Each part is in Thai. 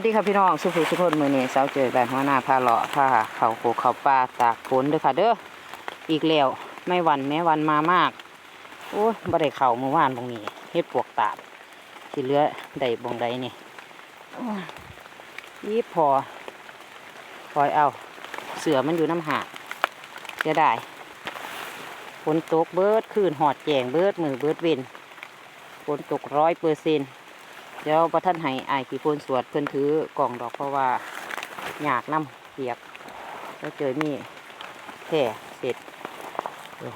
วัสดีค่ะพี่น้องสุภูสุพนมือนี้เสาเจอแบบหัวหน้าพาเลาะพาเขาโคเขาปลาตากฝนเด้อค่ะเด้ออีกแล้วไม่วันแม้วันมามากโอ้ยบ่ได้เข่าเมื่อวานตรงนี้เฮ็ดปวกตาดที่เลือได้บงใดนี่ยี่พอปล่อยเอา เสือมันอยู่น้ำหากเสียดายฝนตกเบิดคืนหอดแจงเบิดมือเบิดเวนฝนตกร้อยเปอร์เซ็นต์ เดี๋ยวประท่านให้อายขี่พูนสวดเพิ่อนถือกล่องดอกเพราะว่าอยากน้ำเปียก แล้วเจอนี่แท่เสร็จเออ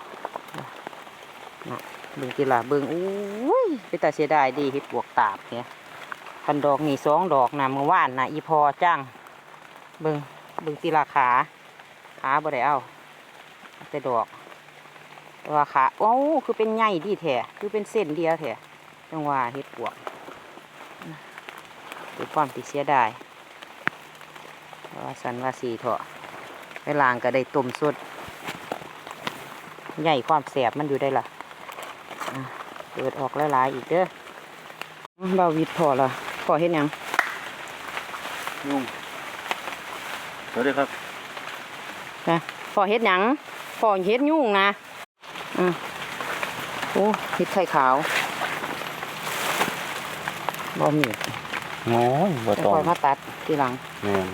น่ะบิ่งกีฬาเบิ่งอุ้ยไปแต่เสียดายดีเฮ็ดปวกตาบเนี่ยคันดอกนี่สองดอกนะมือวานนะอีพอจ้างเบิ่งเบิ่งตีลาขา ขาบ่ได้เอาเอาแต่ดอกต่ว่าขาโอ้คือเป็นใหญ่ดีแท้คือเป็นเส้นเดียวแท้จังว่าเฮ็ดปวก ด้วยความติเสียดายว่าสันว่าสีเถาะไปล้างก็ได้ต้มสดใหญ่ความแสบมันอยู่ได้ล่ะอะเปิดออกหลายๆอีกเด้ออื้อเบาวิดพอละพอเห็นยังยุ่งสวัสดีครับนะพอเห็ดหยังพอเห็ดยุ่งนะอืมโอ้เห็ดไข่ขาวบ่มี โอ้ยบ่จะต้องคอยมาตัดทีหลังแม่น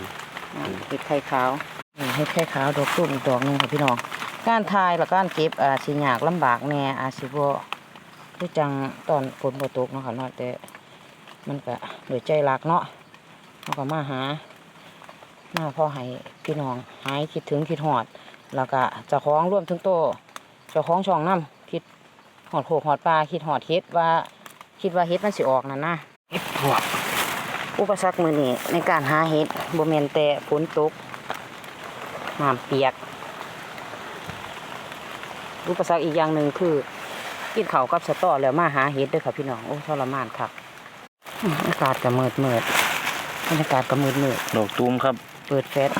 อ่าเห็ดไข่ขาวนี่เห็ดไข่ขาวดอกตุ้มอีกดอกหนึงค่ะพี่น้องการทายและการเก็บอาจสิยากลำบากแหน่อาจสิบ่คือจังตอนฝนบ่ตกเนาะค่ะเนาะแต่มันก็โดวยใจรักเนาะเราก็มาหามาพอให้พี่น้องหายคิดถึงคิดหอด แล้วก็เจ้าของร่วมถึงโตเจ้าของช่องน้ำคิดหอดโขกหอดปลาคิดหอดเฮ็ดว่า คิดว่าเฮ็ดมันสิออกนั่นนะเฮ็ดพวก อุปสรรคมือนี้ในการหาเห็ดบ่แม่นแต่ฝนตกน้ำเปียก อุปสรรคอีกอย่างหนึ่งคือ กินข้าวกับสะตอแล้วมาหาเห็ดเด้วยค่ะพี่น้องโอ้ทรมานครับอื้ออากาศก็มืดมืดบรรยากาศก็มืดมืดดอกตูมครับ เปิดแฟลช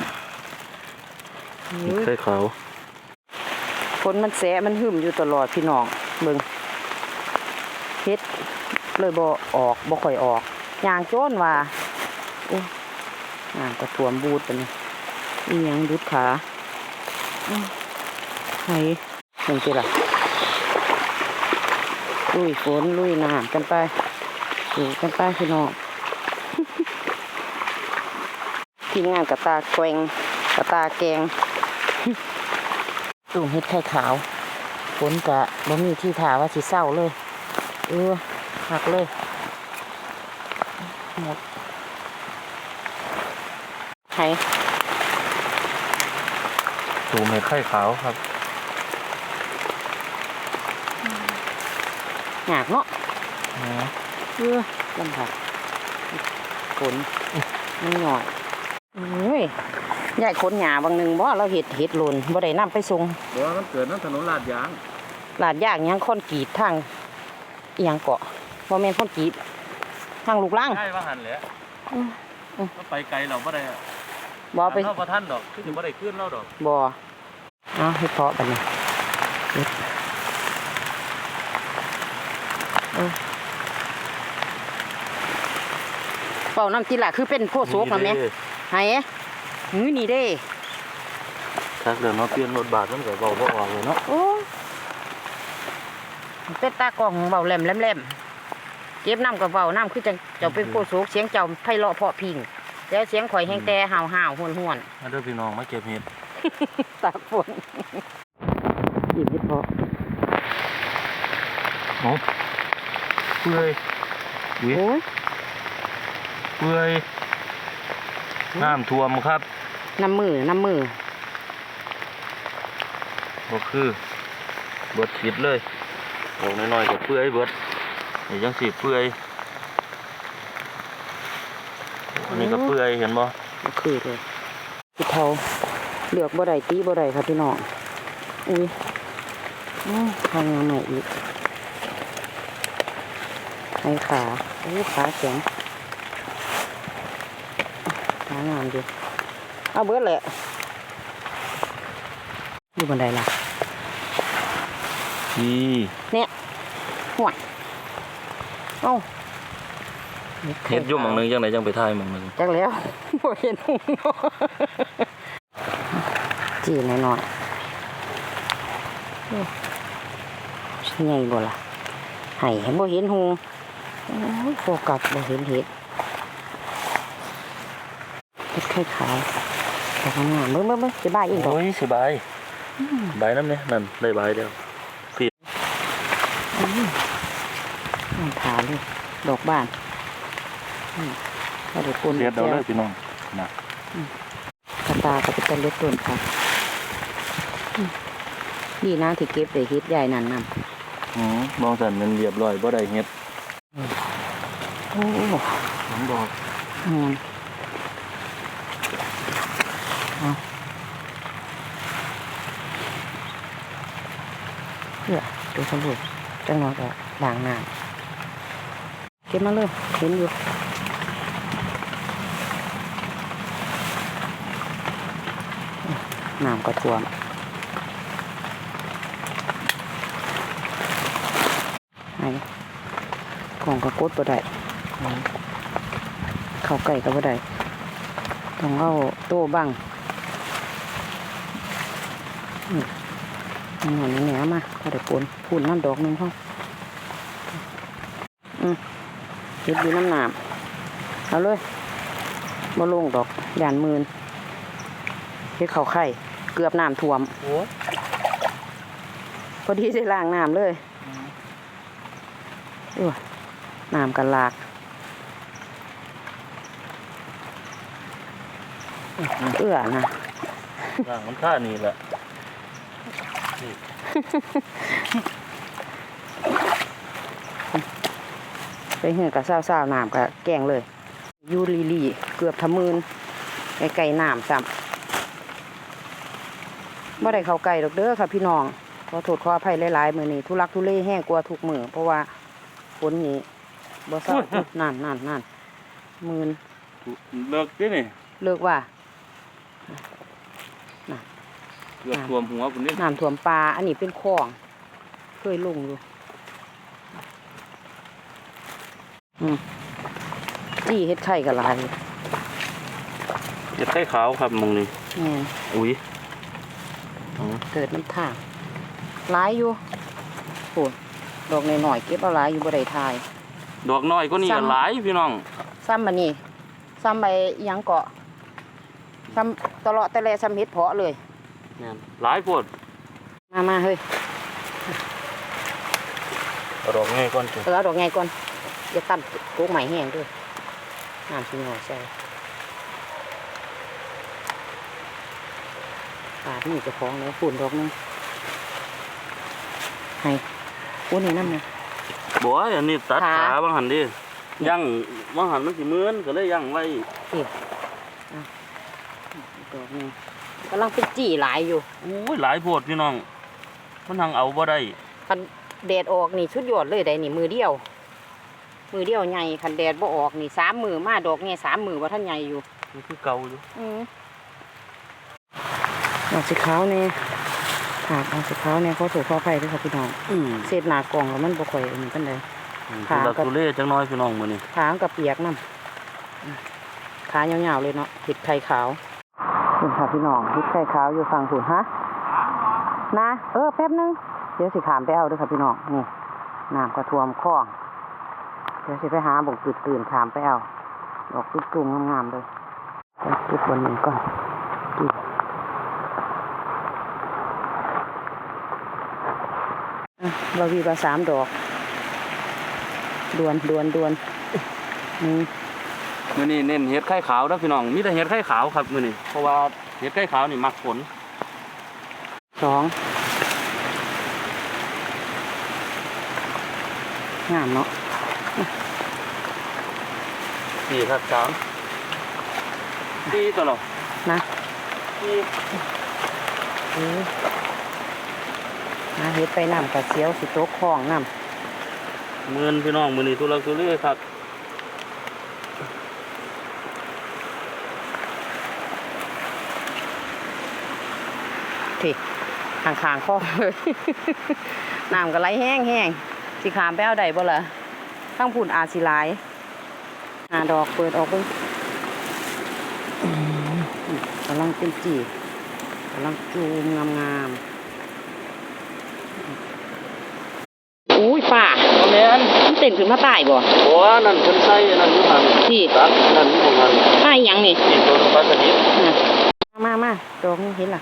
ไข่ขาวฝนมันแสะมันหึมอยู่ตลอดพี่น้องเบิ่งเฮ็ดเลยบ่ออกบ่ค่อยออก ยางโจนว่าโอ้ยางก็ท่วมบูดไปนี่อีหยังดุดขาอือไหนเห็นสิล่ะลุยฝนลุยน้ำกันไปอยู่กันไปพี่น้องทีมงานกระตาแกงกระตาแกงตุ่มเฮ็ดไข่ขาวฝนกะบ่มีที่ถาว่าสิเศร้าเลย เออหักเลย หมดไข่ตูมเห็ดไข่ขาวครับหยากเนาะอ๋อเออลำบากฝนมันหน่อยโอ้ยยายขนหยาบางหนึ่งบ่เราเห็ดเห็ดหล่นบ่ได้นำไปส่งเดี๋ยวมันเกิดน้ำถนนลาดยางลาดยางหยังคอนกรีตทางอีหยังเกาะบ่แม่นคอนกรีต ทางลูกล่างใช่ว่าหันแหละอืมอืมก็ไปไกลเราบ่ได้อะบ่ไปเข้าประท่านดอกคือจะบ่ได้ขึ้นเราดอกบ่เอาให้เพาะบัดนี้เฮ็ดเออเป่าน้ำจิละคือเป็นโพโซกนะแม่ไห้หื้อนี่เด้ถ้าเดี๋ยวมาเปลี่ยนรถบาทมันก็เบาบ่ออกเลยเนาะโอ้เป็นตากล้องเบาแหลมแหลมแหลม เก็บน้ำกับเบาน้ำคือจังเจ้าเป็นโพโซกเสียงเจ้าไพเราะเพราะพริงแล้วเสียงข่อยแห้งแต่ห่าวห่าวหวนหวนมาเด้อพี่น้องมาเก็บเห็ดตากฝนหยิบเฮ็ดเพาะโอ้เปื่อยอุ้ยโอ้ยเปื่อยน้ำท่วมครับน้ำมือน้ำมือบ่คือเบิดคิดเลยโอ้น้อยๆก็เปื่อยเบิด นี่จังสิเปื่อยอันนี้ก็เปื่อยเห็นบ่ก็คือเลยพี่เทาเลือกบ่ได้ตีบ่ได้ครับพี่น้อง อุ้ยอื้อทางยังไงอีกไอ้ขาโอ้ขาแข็งขางามดีเอาเบิดแหละอยู่บันไดล่ะนี่ห่วย เอ้าเฮ็ดอยู่หม่องหนึงจังไดจังไปถ่ายหม่องหนึงจักแล้ว บ่เห็นหุงเนาะจีหน่อยๆโอ้ใหญ่บ่ล่ะไห้เห็นบ่เห็นหุงโอ้ยโฟกัสบ่เห็นเห็ดเห็ดไข่ขาวแต่ทำงานเบิ่งเบิ่งเบิ่งสิบ้ายอีกดอก โอ้ยสบายบายน้ำเนี่ยนั่นได้บายเดียว มัน ถาเลย ดอกบานอืมก็ได้ปนเรียดเอาเลยพี่น้องนะกระตาก็เป็นต้นเล็กต้นค่ะอืมดีนะที่เก็บได้เฮ็ดใหญ่นั่นนำอืมมองสันมันเรียบร้อยบ่ได้เฮ็ดโอ้น้องบอกอืมเอาเพื่อดูสรุปจังหวะก็ล้างน้ำ เก็บมาเลย เห็นอยู่น้ำก็ท่วมไอ้ของก็กดบ่ได้เข้าใกล้ก็บ่ได้ต้องเอาโต้บังอืมอันนี้แหนมาก็ได้ปนพูนน้ำดอกหนึงเขาอืม เฮ็ดอยู่น้ำหนามเอาเลยบ่ลงดอกยานมืนเฮ็ดเข้าไข่เกือบน้ำท่วมโอ้พอดีได้ล้างน้ำเลยเออน้ำกันลากเอื้อนะร่างมันท่านี่แหละ ไปเหือกับเศร้าๆน้ำกับแกงเลยอยูรีลีเกือบทะมืนไก่ไก่น้ำซ้ำบ่ได้เข้าไก่ดอกเด้อค่ะพี่น้องขอโทษขออภัยหลายๆมือนี้ทุลักทุเลแห้งกลัวาทุกมือเพราะว่าฝนนี้บ่เศร้านั่นนั่นนั่นมืนเลิกดินี่เลิกว่าเกือบท่วมหัวพุ่นนี่น้ำท่วมปลาอันนี้เป็นคลอง เคยลงอยู่อืม จี้เฮ็ดไข่กับลายเฮ็ดไข่ขาวครับหมองนี้แม่นอุ้ยเกิดน้ำทางหลายอยู่โอ้ดอกหน่อยๆเก็บเอาหลายอยู่บ่ได้ทาย ดอกน้อยก็นี่ก็ซ้ำหลายพี่น้อง ซ้ำบันนี้ซ้ำใบอิหยังเกาะซ้ำตลอดแต่แลซ้ำเฮ็ดเพาะเลยแม่นหลายโพดมามาเฮ้ยเอาดอกง่ายก่อนสิเออเอาดอกไงก่อน อย่าตั้นโกกใหม่แห้งด้วยน้ำสิหน่อยใส่ปาดนี่เจะคล้าของแล้วฝุ่นดอกหนึงให้อู้นี่น้ำนะบ่ยอันนี้ตัดขาขาบางหันดิย่างบางหันมันสิเหมือนก็เลยย่างไว้ดอกหนึงกำลังเป็นจี่หลายอยู่อุ้ยหลายโพดพี่น้อง มันทางเอาบ่ได้คันแดดออกนี่ชุดยอดเลยได้นี่มือเดียว มือเดียวใหญ่คันแดดบ่ออกนี่สามมือมาดอกเนี่ยสามมือว่าท่านใหญ่อยู่มันคือเก่าอยู่อืมดอกสีขาวเนี่ยถากเอาสีขาวเนี่ยเขาถูกข้อไผ่ด้วยครับพี่น้องอืมเศษหนากล่องแล้วมันบ่ค่อยอันนี้กันเลยขาทุลักกับทุเลจังน้อยพี่น้องมื้อนี้ขามันกับเปียกน้ำอืมขายาวๆเลยเนาะเห็ดไข่ขาวคุณค่ะพี่น้องเห็ดไข่ขาวอยู่ฝั่งหุ่นฮะนะ เออแป๊บนึงเดี๋ยวสิขามไปเอาด้วยค่ะพี่น้องนี่น้ำก็ท่วมคลองเดี๋ยวสิไปหาบ่งตื่นตื่นๆขามไปเอาดอกตุ้มๆงามๆเลยไปเก็บบนนี้ก่อนกินอะเราวีมาสามดอก ดวนดวนดวนนี่มื้อนี้เน้นเฮ็ดไข่ขาวเด้อพี่น้อง มีแต่เฮ็ดไข่ขาวครับมื้อนี้เพราะว่าเฮ็ดไข่ขาวนี่มักฝนสองงามเนาะ สี่ครับสามสี่ตัวเนาะนะสี่เออมาเฮ็ดไปน้ำกับเสียวสิโต๊ะคลองน้หมื่นพี่น้องมื้อนี้ทุลักทุเลครับำที่ข้างๆคลองเลยน้ำก็ไหลแห้งแห้งๆสิขามไปเอาได้บ่ล่ะ ข้างผุ่นอาจสิหลายหาดอกเปิดออกเบิ่งอืมกำลังเป็นจีกำลังจูมงามงามๆอุ้ยป่าแม่นมันเต้นขึ้นมาตายบ่บ่นั่นเพิ่นใส่นั่นอยู่หั่นที่ตักนั่นอยู่บ่หั่นตายหยังนี่นี่ตัวปลาสลิดน่ะมามาดอกนี้เห็นล่ะ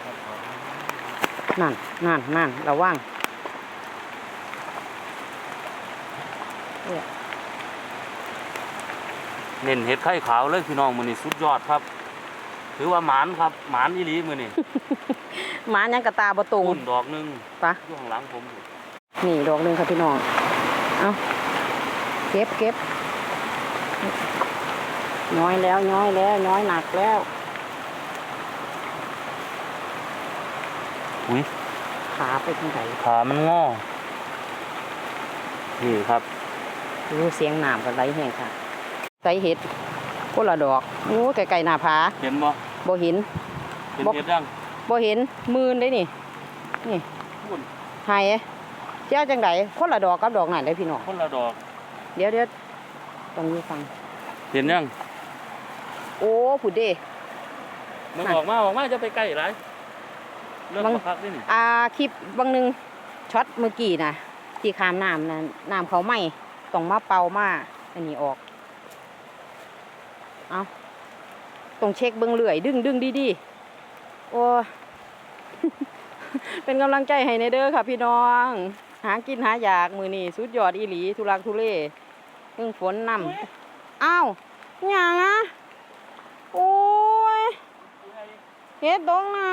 นั่นนั่นนั่นระวัง เน้นเห็ดไข่ขาวเลยพี่น้องมื้อนี้สุดยอดครับ ถือว่าหมานครับหมานอีหลีมื้อนี้หมายังกระตาบ่ตรงปุ่นดอกหนึงปะ อยู่ข้างหลังผมอยู่นี่ดอกหนึ่งค่ะพี่น้อง เอาเก็บเก็บน้อยแล้วน้อยแล้วน้อยหนักแล้ว อุ้ยขาไปทางไหนขามันงอนี่ครับ รู้เสียงน้ำกันไหลแห้งค่ะ ใส่เห็ดคนละดอกโอ้ไก่ๆหน้าผาเห็นบ่บ่เห็นเห็นบ่เห็ดยังบ่เห็นมืนได้นี่ นี่ปุ่นหายเจ้าจังไดคนละดอกกับดอกนั่นได้พี่น้องคนละดอก เดี๋ยวเดี๋ยวต้องอยู่ฟัง เห็นยัง โอ้ผู้เด้มันน่ะออกมาออกมาจะไปใกล้หลายเริ่มบางประคักนี่นี่อ่าคลิปบางหนึงช็อตเมื่อกี้นะที่คามน้ำนะน้ำเขาไหมต้องมาเป่ามาอันนี้ออก เอาต้องเช็คเบิ้งเลื่อย ดึงดึงดีดีๆโอ้เป็นกำลังใจให้ในเด้อค่ะพี่น้อง หากินหาอยากมือนี่สุดยอดอีหลีทุลักทุเลเพิ่งฝนนำอ้าวหยังอะโอ้ยเฮ็ดตกน้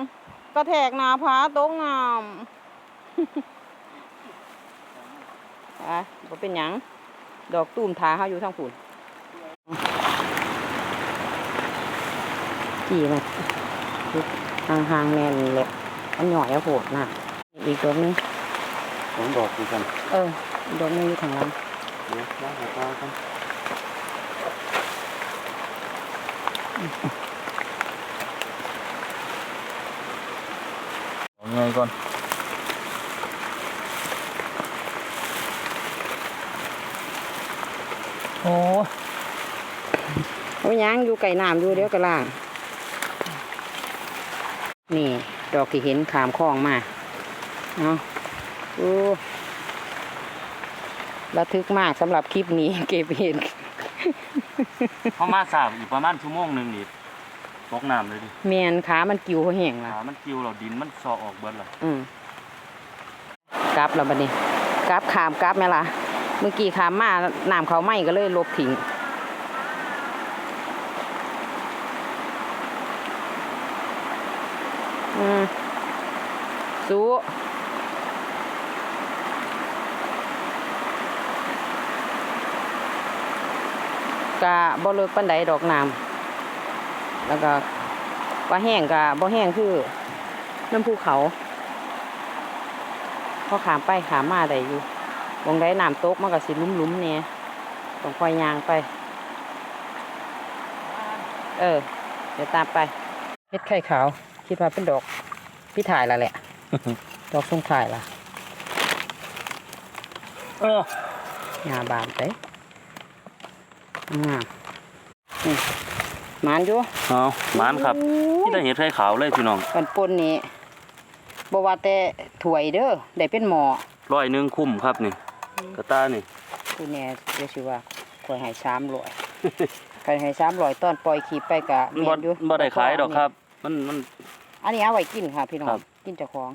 ำกระแทกหนาผาตกน้ำอะบ่เป็นหยังดอกตูมทาเฮาอยู่ทางฝุ่น กี่มันห่างๆแม่นี่แหละอันหน่อยอะโหดน่ะอีกดอกหนึงสองดอกคือกันเอออีกดอกหนึงอยู่ข้างหล่างเดี๋ยวล้างหัวปลากันเอาไงก่อนโอ้โอ้ยังอยู่ไก่น้ำอยู่เดี๋ยวกระล่าง นี่ ดอกที่เห็นขามคลองมาเนาะโอ้ระทึกมากสำหรับคลิปนี้เก็บเห็นเขามาสาบอีกประมาณชั่วโมงหนึ่งนี่ตกน้ำเลยดิเมียนขามันกิ้วเขาแห้งละขามันกิ้วเราดินมันซอออกเบิดเลยอืมกลับแล้วบัดนี้กลับขามกลับไหมล่ะ เมื่อกี้ขามมาน้ำเขาไหม้ก็เลยลบทิ้งอืม สู้กะบ่เลิกปันใดดอกน้ำแล้วก็ว่าแห้งกะบ่แห้งคือน้ำภูเขาพอขามไปขามมาได้อยู่วงได้น้ำตกมันก็สิลุ่มๆเนี่ยต้องคอยยางไป เออ เดี๋ยวตามไปเฮ็ดไข่ขาว คิดว่าเป็นดอกพี่ถ่ายและแหละ ดอกส่งถ่ายละเออหญ้าบานไปงามนี่หมานอยู่เอาหมานครับที่ได้เห็ดไข่ขาวเลยพี่น้องกันปนนี้บ่ว่าแต่ถ้วยเด้อได้เป็นหมอร้อยหนึ่งคุ้มครับนี่กระตานี่กูแน่เดี๋ยวสิว่าข่อยให้สามร้อยข่อยให้สามร้อยตอนปล่อยขีไปกะมันบ่อยู่บ่ได้ขายดอกครับ มันมัน อันนี้เอาไว้กินค่ะพี่น้อครังบ กินเจ้าของ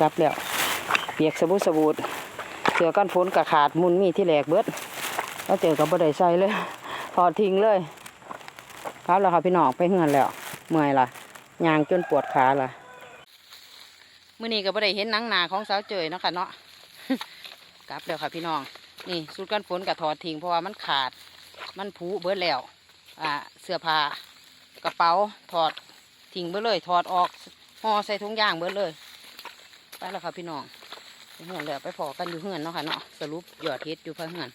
กลับแล้วเปียกสบู่สบู่เสือกันฝนกะขาดมุนมีที่แหลกเบิดแล้วเจอกับบ่ได้ใส่เลยถอดทิ้งเลย ครับแล้วค่ะพี่น้องไปเฮือนแล้ว เมื่อยล่ะยางจนปวดขาล่ะมื้อนี้ก็บ่ได้เห็นนังหนาของสาวเจยเนาะค่ะเนาะกลับแล้วค่ะพี่น้อง นี่สูตรกันฝนกับถอดทิ้งเพราะว่ามันขาด มันผุเบิดแล้ว อ่าเสื้อผ้ากระเป๋าถอดทิ้งเบิดเลยถอดออก ห่อใส่ถุงยางเบิดเลย ไปแล้วค่ะพี่น้องไปเหือนแล้วไปพอกันอยู่เหือนเนาะค่ะเนาะสรุปยอดเฮ็ดอยู่เพื่อเหือน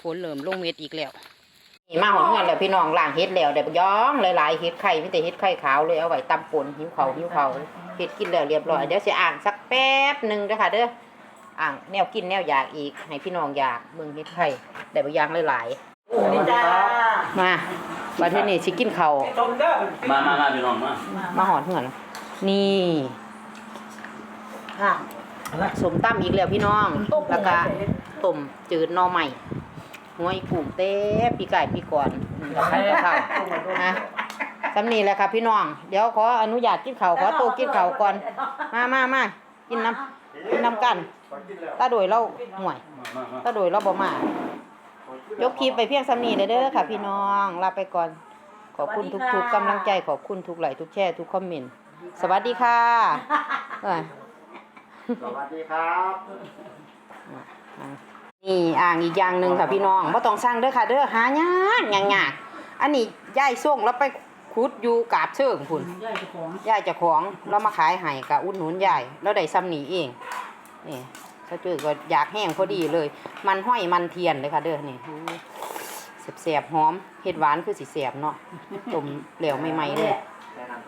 ฝนเริ่มลงเม็ดอีกแล้วนี่มาหอนเหือนแล้วพี่น้องล้างเฮ็ดแล้วได้ย้องหลายๆเฮ็ดไข่พี่แต่เฮ็ดไข่ขาวเลยเอาไว้ตำปนหิวเขาวหิวเขาวเฮ็ดกินแล้วเรียบร้อยเดี๋ยวสิอ่างสักแป๊บหนึ่งเด้อค่ะเด้ออ่างแนวกินแนวอยากอีกให้พี่น้องอยากเมืองเฮ็ดไข่ได้บางอย่างหลายๆจ้ามาบัดเทอนี้สิกินข้าวมามามาพี่น้องมามาหอดเหือน นี่ค่ะสมตั้มอีกแล้วพี่น้องแล้วก็ต้มจืดหน่อใหม่หัวอีกุ้งเต้ปีไก่ปีก่อนกับข้าวกะเพราอะสำนีแหละค่ะพี่น้อง เดี๋ยวขออนุญาตกินข้าวขอตัวกินข้าวก่อน มามามากินน้ำกินน้ำกันตาโดยเราห่วยมามามาตาโดยเราบ่มายกคลิปไปเพียงสำนีเลยเด้อค่ะพี่น้องลาไปก่อน ขอบคุณทุกๆกำลังใจขอบคุณทุกไลค์ทุกแชร์ทุกคอมเมนต์ สวัสดีค่ะเอ้ยสวัสดีครับนี่อ่างอีกอย่างหนึ่งค่ะพี่น้องบ่ต้องสั่งเด้อค่ะ เด้อหายากยากยากอันนี้ย่ายส่งแล้วไปขุดอยู่กาบเชิงพุ่นย่อยเจ้าของย่ายเจ้าของแล้วมาขายให้กะอุดหนุนยายแล้วได้ซ้ำนี้เองนี่ถ้าเจอก็อยากแห้งพอดีเลย มันห้อยมันเทียนเลยค่ะเด้อนี่แสบๆหอมเฮ็ดหวานคือสิแสบเนาะต้มเหลวใหม่ๆเลย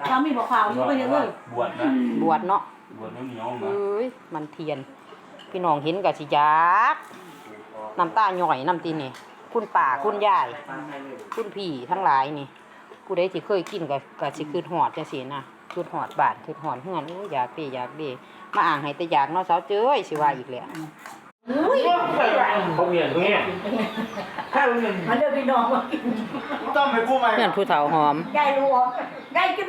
เรามีบอกข่าวอยู่ไปยังเลยบวชนะบวชเนาะบวชเหนียวๆมาเอ้ยมันเทียน พี่น้องเห็นก็สิอยากน้ำตาหน่อยน้ำตีนี่ คุณป่าคุณยาย คุณพี่ทั้งหลายนี่ ผู้ใดที่เคยกินก็ก็สิคืดหอดจังซี่นะคืดหอดบาดคืดหอดเฮือนโอ้ยอยากเด้อยากเด้มาอ่างให้แต่อยากเนาะสาวเจ้ยสิว่าอีกแล้วเขาเมียนตรงนี้แค่เงินมันเดินพี่น้องมากินต้องไปกู้ใหม่เฮือนผู้เฒ่าหอมยายรู้ได้กิน